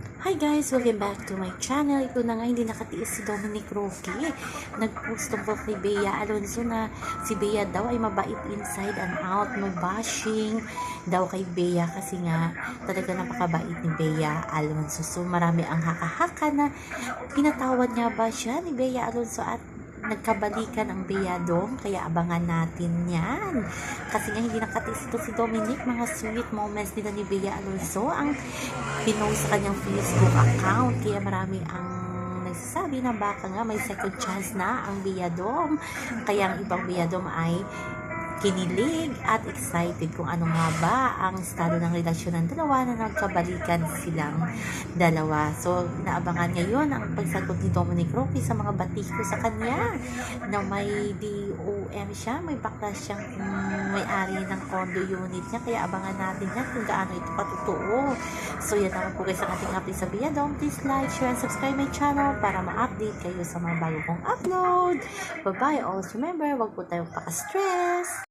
Hi guys! Welcome back to my channel. Ito na nga, hindi nakatiis si Dominic Roque. Nag-post tungkol kay Bea Alonso na si Bea daw ay mabait inside and out. No bashing daw kay Bea kasi nga talaga napakabait ni Bea Alonso. So marami ang haka-haka na pinatawad nga ba siya ni Bea Alonso at nagkabalikan ang Bea Dom, kaya abangan natin yan. Kasi nga hindi nakatiis ito si Dominic, mga sweet moments nila ni Bea Alonso ang pinost sa kanyang Facebook account. Kaya marami ang nagsasabi na baka nga may second chance na ang Biyadom. Kaya ang ibang Biyadom ay kinilig at excited kung ano nga ba ang estado ng relasyon ng dalawa na nagkabalikan silang dalawa. So, inaabangan ngayon ang pagsagot ni Dominic Roque sa mga batiko sa kanya na may DOM siya, may bakla siyang may-ari ng condo unit niya. Kaya abangan natin yan kung gaano ito patotoo. So, yan naman po guys ang ating update sa Biyadom. Please like, share, and subscribe my channel para ma-update kayo sa mga bago kong upload. Bye-bye. Always remember, wag po tayong paka-stress.